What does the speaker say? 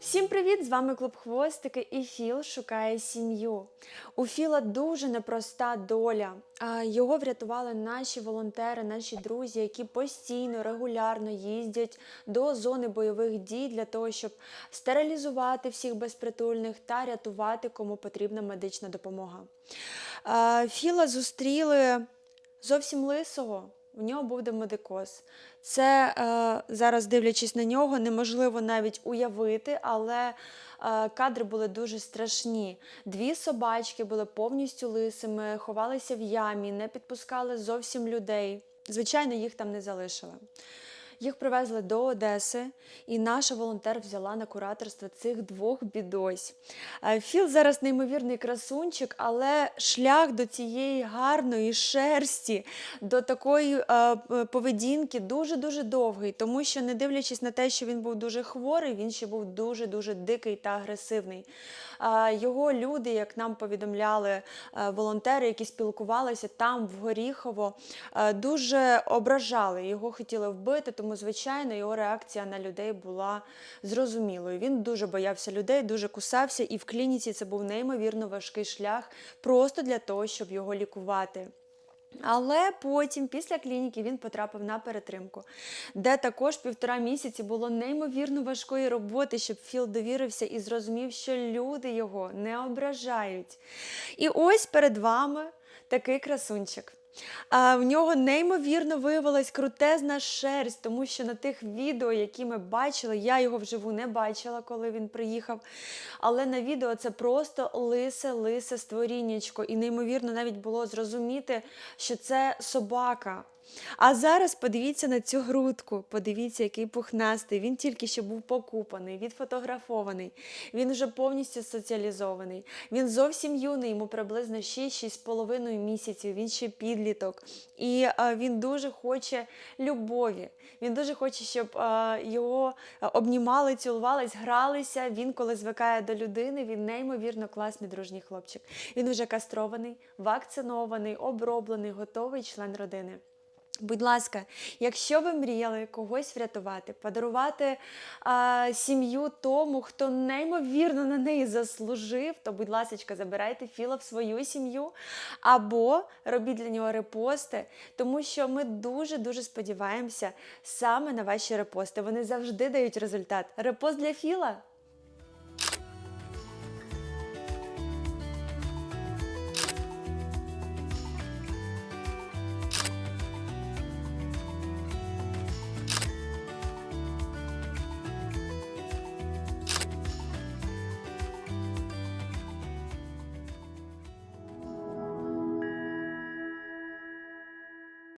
Всім привіт! З вами Клуб Хвостики і Філ шукає сім'ю. У Філа дуже непроста доля. Його врятували наші волонтери, наші друзі, які постійно, регулярно їздять до зони бойових дій для того, щоб стерилізувати всіх безпритульних та рятувати, кому потрібна медична допомога. Філа зустріли зовсім лисого. В нього був медикоз. Це е, зараз, дивлячись на нього, неможливо навіть уявити, але е, кадри були дуже страшні. Дві собачки були повністю лисими, ховалися в ямі, не підпускали зовсім людей. Звичайно, їх там не залишили. Їх привезли до Одеси, і наша волонтер взяла на кураторство цих двох бідось. Е, Філ зараз неймовірний красунчик, але шлях до цієї гарної шерсті, до такої е, поведінки дуже-дуже довгий, тому що, не дивлячись на те, що він був дуже хворий, він ще був дуже-дуже дикий та агресивний. Е, Його люди, як нам повідомляли волонтери, які спілкувалися там, в Горіхово, дуже ображали. Його хотіли вбити, тому, звичайно, його реакція на людей була зрозумілою. Він дуже боявся людей, дуже кусався, і в клініці це був неймовірно важкий шлях просто для того, щоб його лікувати. Але потім, після клініки, він потрапив на перетримку, де також півтора місяці було неймовірно важкої роботи, щоб Філ довірився і зрозумів, що люди його не ображають. І ось перед вами такий красунчик. А в нього неймовірно виявилась крутезна шерсть, тому що на тих відео, які ми бачили, я його вживу не бачила, коли він приїхав. Але на відео це просто лисе-лисе створіннячко. І неймовірно навіть було зрозуміти, що це собака. А зараз подивіться на цю грудку, подивіться, який пухнастий. Він тільки що був покупаний, відфотографований. Він вже повністю соціалізований. Він зовсім юний, йому приблизно 6-6,5 місяців. Він ще підліток. І а, він дуже хоче любові. Він дуже хоче, щоб а, його обнімали, цілувались, гралися. Він, коли звикає до людини, він неймовірно класний дружній хлопчик. Він вже кастрований, вакцинований, оброблений, готовий член родини. Будь ласка, якщо ви мріяли когось врятувати, подарувати а, сім'ю тому, хто неймовірно на неї заслужив, то, будь ласка, забирайте Філа в свою сім'ю або робіть для нього репости, тому що ми дуже-дуже сподіваємося саме на ваші репости. Вони завжди дають результат. Репост для Філа